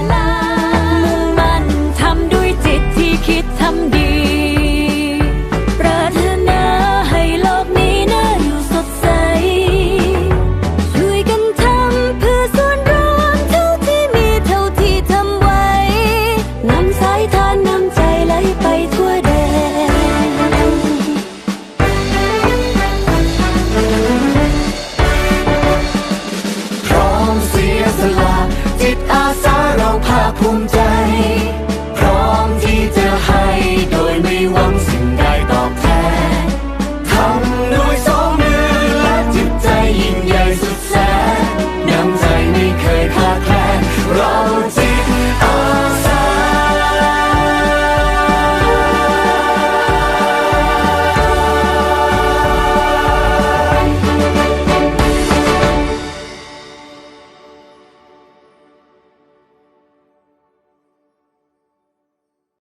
ภูมิใจ